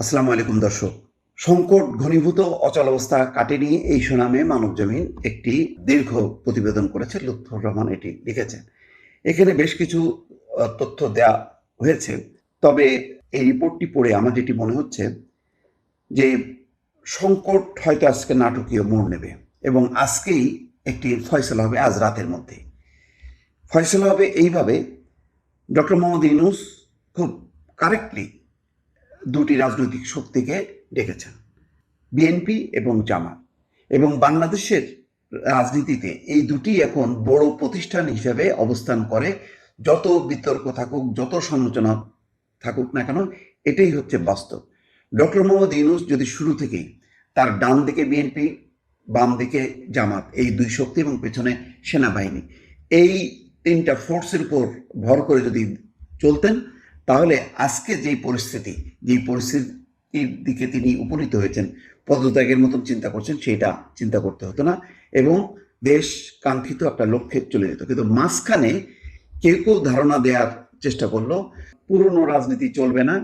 আসসালামু আলাইকুম, দর্শক। সংকট ঘনীভূত অচল অবস্থা কাটেনি এই সুনামে মানব জমিন একটি দীর্ঘ প্রতিবেদন করেছে লুৎফর রহমান, এটি লিখেছেন। এখানে বেশ কিছু তথ্য দেয়া হয়েছে। তবে এই রিপোর্টটি পড়ে আমার যেটি মনে হচ্ছে যে সংকট হয়তো আজকে নাটকীয় মোড় নেবে এবং আজকেই একটি ফয়সলা হবে আজ রাতের মধ্যে। ফয়সলা হবে এইভাবে, ডক্টর মোহাম্মদ ইউনুস খুব কারেক্টলি দুটি রাজনৈতিক শক্তিকে ডেকেছেন, বিএনপি এবং জামাত। এবং বাংলাদেশের রাজনীতিতে এই দুটি এখন বড় প্রতিষ্ঠান হিসেবে অবস্থান করে। যত বিতর্ক থাকুক, যত সমালোচনা থাকুক না কেন, এটাই হচ্ছে বাস্তব। ডক্টর মোহাম্মদ ইউনুস যদি শুরু থেকেই তার ডান দিকে বিএনপি, বাম দিকে জামাত, এই দুই শক্তি এবং পেছনে সেনাবাহিনী, এই তিনটা ফোর্সের উপর ভর করে যদি চলতেন তাহলে আজকে যেই পরিস্থিতি, যেই পরিস্থিতির দিকে তিনি উপনীত হয়েছেন, পদত্যাগের মতন চিন্তা করছেন, সেটা চিন্তা করতে হতো না এবং দেশ কাঙ্ক্ষিত একটা লক্ষ্যে চলে যেত। কিন্তু মাঝখানে কেউ কেউ ধারণা দেওয়ার চেষ্টা করল, পুরনো রাজনীতি চলবে না,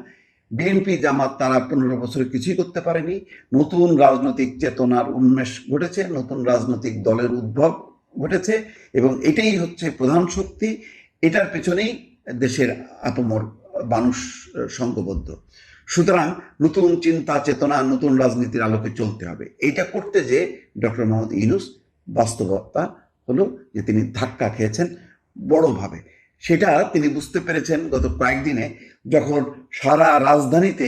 বিএনপি জামাত তারা পনেরো বছরে কিছুই করতে পারেনি, নতুন রাজনৈতিক চেতনার উন্মেষ ঘটেছে, নতুন রাজনৈতিক দলের উদ্ভব ঘটেছে এবং এটাই হচ্ছে প্রধান শক্তি, এটার পেছনেই দেশের আপমর মানুষ সংঘবদ্ধ। সুতরাং নতুন চিন্তা, চেতনা, নতুন রাজনীতির আলোকে চলতে হবে। এটা করতে যে ডক্টর মোহাম্মদ ইউনুস বাস্তবতা হলো যে তিনি ধাক্কা খেয়েছেন বড়ভাবে। সেটা তিনি বুঝতে পেরেছেন গত কয়েকদিনে যখন সারা রাজধানীতে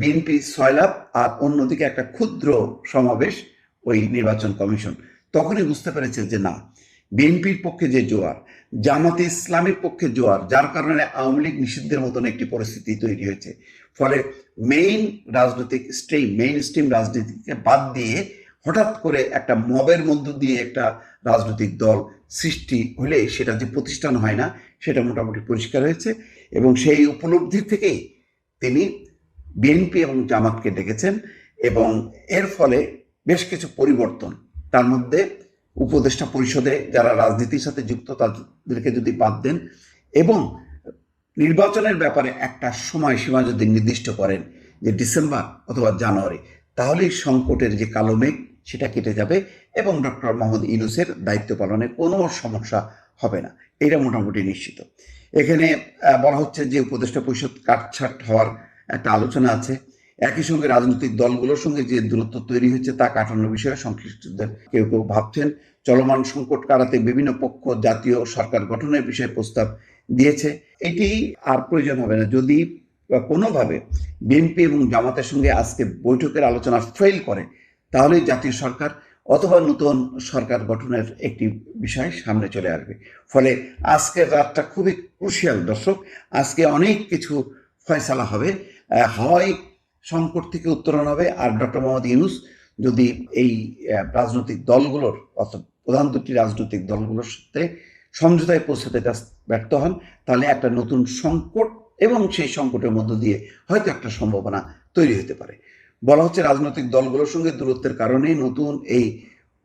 বিএনপি সয়লাভ আর অন্যদিকে একটা ক্ষুদ্র সমাবেশ ওই নির্বাচন কমিশন। তখনই বুঝতে পেরেছে যে না বিএনপির পক্ষে যে জোয়ার, জামাতে ইসলামের পক্ষে জোয়ার, যার কারণে আওয়ামী লীগ নিষিদ্ধের মতন একটি পরিস্থিতি তৈরি হয়েছে। ফলে মেইন রাজনৈতিক স্ট্রিম মেইন স্ট্রিম রাজনীতিকে বাদ দিয়ে হঠাৎ করে একটা মবের মধ্য দিয়ে একটা রাজনৈতিক দল সৃষ্টি হলে সেটা যে প্রতিষ্ঠান হয় না, সেটা মোটামুটি পরিষ্কার হয়েছে এবং সেই উপলব্ধি থেকেই তিনি বিএনপি এবং জামাতকে ডেকেছেন এবং এর ফলে বেশ কিছু পরিবর্তন, তার মধ্যে উপদেষ্টা পরিষদে যারা রাজনীতির সাথে যুক্ত তাদেরকে যদি বাদ দেন এবং নির্বাচনের ব্যাপারে একটা সময়সীমা যদি নির্দিষ্ট করেন যে ডিসেম্বর অথবা জানুয়ারি, তাহলেই সংকটের যে কালো মেঘ সেটা কেটে যাবে এবং ডক্টর মোহাম্মদ ইউনুসের দায়িত্ব পালনে কোনো সমস্যা হবে না। এটা মোটামুটি নিশ্চিত। এখানে বলা হচ্ছে যে উপদেষ্টা পরিষদ কাটছাট হওয়ার একটা আলোচনা আছে। একই সঙ্গে রাজনৈতিক দলগুলোর সঙ্গে যে দূরত্ব তৈরি হয়েছে তা কাটানোর বিষয়ে সংশ্লিষ্টদের কেউ কেউ ভাবছেন। চলমান সংকট কাটাতে বিভিন্ন পক্ষ, জাতীয় সরকার গঠনের বিষয়ে প্রস্তাব দিয়েছে। এটি আর প্রয়োজন হবে না। যদি কোনোভাবে বিএনপি এবং জামাতের সঙ্গে আজকে বৈঠকের আলোচনা ফেল করে, তাহলে জাতীয় সরকার অথবা নতুন সরকার গঠনের একটি বিষয় সামনে চলে আসবে। ফলে আজকের রাতটা খুবই ক্রুশিয়াল দর্শক। আজকে অনেক কিছু ফয়সালা হবে। হয় সংকট থেকে উত্তরণ হবে। আর ডক্টর মোহাম্মদ ইউনুস যদি এই রাজনৈতিক দলগুলোর অর্থাৎ প্রধান দুটি রাজনৈতিক দলগুলোর সাথে সমঝোতায় পৌঁছাতে ব্যর্থ হন, তাহলে একটা নতুন সংকট এবং সেই সংকটের মধ্য দিয়ে হয়তো একটা সম্ভাবনা তৈরি হতে পারে। বলা হচ্ছে রাজনৈতিক দলগুলোর সঙ্গে দূরত্বের কারণে নতুন এই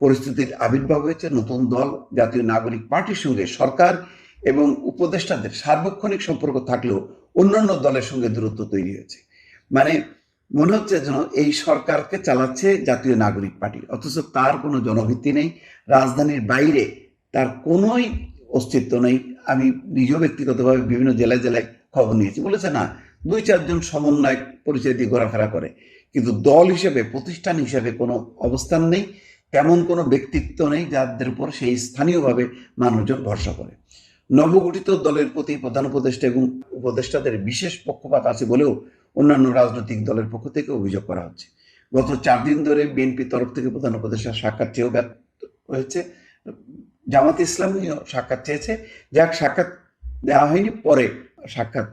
পরিস্থিতির আবির্ভাব হয়েছে। নতুন দল, জাতীয় নাগরিক পার্টির সঙ্গে সরকার এবং উপদেষ্টাদের সার্বক্ষণিক সম্পর্ক থাকলেও অন্যান্য দলের সঙ্গে দূরত্ব তৈরি হয়েছে। মানে মনে হচ্ছে যেন এই সরকারকে চালাচ্ছে জাতীয় নাগরিক পার্টি। অথচ তার কোনো জনভিত্তি নেই, রাজধানীর বাইরে তার কোনোই অস্তিত্ব নেই। আমি নিজেও ব্যক্তিগতভাবে বিভিন্ন জেলায় জেলায় খবর নিয়েছি। বলেছে, না, দুই চারজন সমন্বয় পরিচয় দিয়ে ঘোরাফেরা করে। কিন্তু দল হিসেবে, প্রতিষ্ঠান হিসেবে কোনো অবস্থান নেই, তেমন কোনো ব্যক্তিত্ব নেই যাদের উপর সেই স্থানীয়ভাবে মানুষজন ভরসা করে। নবগঠিত দলের প্রতি প্রধান উপদেষ্টা এবং উপদেষ্টাদের বিশেষ পক্ষপাত আছে বলেও অন্যান্য রাজনৈতিক দলের পক্ষ থেকে অভিযোগ করা হচ্ছে। গত চার দিন ধরে বিএনপির তরফ থেকে প্রধান উপদেষ্টা সাক্ষাৎ চেয়েও ব্যর্থ হয়েছে। জামাত ইসলামীও সাক্ষাৎ চেয়েছে। যাক, সাক্ষাৎ দেওয়া হয়নি, পরে সাক্ষাৎ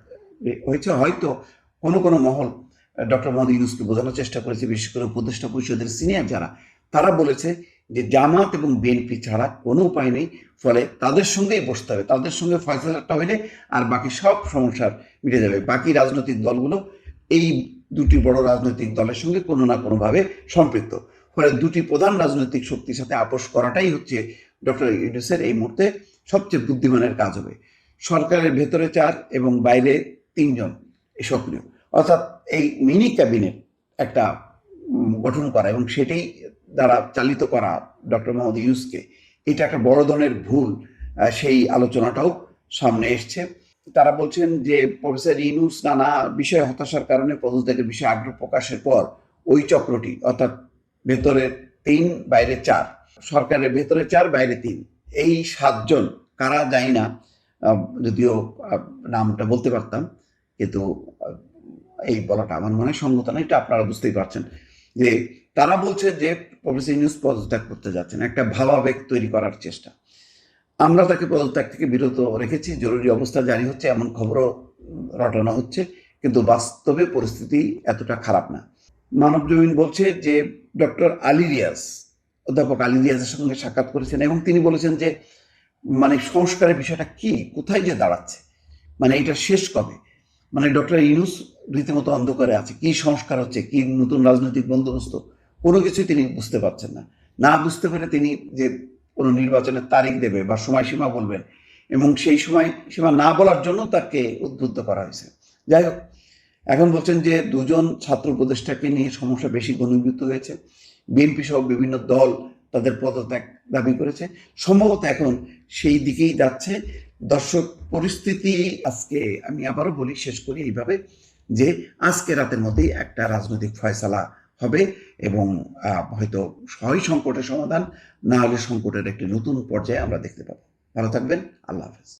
হয়েছে। হয়তো কোনো কোনো মহল, ডক্টর মোহাম্মদ ইউনুসকে বোঝানোর চেষ্টা করেছে, বিশেষ করে উপদেষ্টা পরিষদের সিনিয়র যারা, তারা বলেছে যে জামাত এবং বিএনপি ছাড়া কোনো উপায় নেই, ফলে তাদের সঙ্গেই বসতে হবে। তাদের সঙ্গে ফয়সলাটা হইলে আর বাকি সব সমস্যার মিটে যাবে। বাকি রাজনৈতিক দলগুলো এই দুটি বড় রাজনৈতিক দলের সঙ্গে কোনো না কোনোভাবে সম্পৃক্ত। ফলে দুটি প্রধান রাজনৈতিক শক্তির সাথে আপোষ করাটাই হচ্ছে ডক্টর ইউনুসের এই মুহূর্তে সবচেয়ে বুদ্ধিমানের কাজ হবে। সরকারের ভেতরে চার এবং বাইরে তিনজন সক্রিয়। অর্থাৎ এই মিনি ক্যাবিনেট একটা গঠন করা এবং সেটাই দ্বারা চালিত করা ডক্টর মোহাম্মদ ইউসকে এটা একটা বড় ধরনের ভুল সেই আলোচনাটাও সামনে এসছে। তারা বলছেন যে প্রফেসর ইউনুস নানা বিষয়ে হতাশার কারণে পদত্যাগের বিষয়ে আগ্রহ প্রকাশের পর ওই চক্রটি, অর্থাৎ ভেতরে তিন, বাইরে চার, সরকারের ভেতরে চার, বাইরে তিন, এই সাতজন, কারা যায় না যদিও নামটা বলতে পারতাম, কিন্তু এই বলাটা আমার মনে হয় সঙ্গত না, এটা আপনারা বুঝতেই পারছেন, যে তারা বলছে যে প্রফেসর ইউনুস পদত্যাগ করতে যাচ্ছেন, একটা ভাবাবেগ তৈরি করার চেষ্টা। আমরা তাকে পদত্যাগ থেকে বিরত রেখেছি। জরুরি অবস্থা জারি হচ্ছে, এমন খবরও রটানো হচ্ছে, কিন্তু বাস্তবে পরিস্থিতি এতটা খারাপ না। মানব জমিন বলছে যে, ডক্টর আলী রিয়াজ, অধ্যাপক আলী রিয়াজের সঙ্গে সাক্ষাৎ করেছেন এবং তিনি বলেছেন যে মানে সংস্কারের বিষয়টা কি, কোথায় যে দাঁড়াচ্ছে মানে এটা শেষ কবে মানে ডক্টর ইউনুস রীতিমতো অন্ধকারে আছে, কি সংস্কার হচ্ছে, কি নতুন রাজনৈতিক বন্দোবস্ত, কোনো কিছুই তিনি বুঝতে পারছেন না। না বুঝতে পেরে তিনি যে কোনো নির্বাচনের তারিখ দেবে বা সময়সীমা বলবেন এবং সেই সময় সীমা না বলার জন্য তাকে উদ্বুদ্ধ করা হয়েছে। যাই হোক, এখন বলছেন যে দুজন ছাত্র উপদেষ্টাকে নিয়ে সমস্যা বেশি ঘনীভূত হয়েছে। বিএনপি সহ বিভিন্ন দল তাদের পদত্যাগ দাবি করেছে। সম্ভবত এখন সেই দিকেই যাচ্ছে। দর্শক, পরিস্থিতি আজকে আমি আবারও বলি, শেষ করি এইভাবে যে আজকে রাতের মধ্যেই একটা রাজনৈতিক ফয়সালা হবে এবং হয়তো হয় সংকটের সমাধান, না হলে সংকটের একটি নতুন পর্যায়ে আমরা দেখতে পাবো। ভালো থাকবেন, আল্লাহ হাফেজ।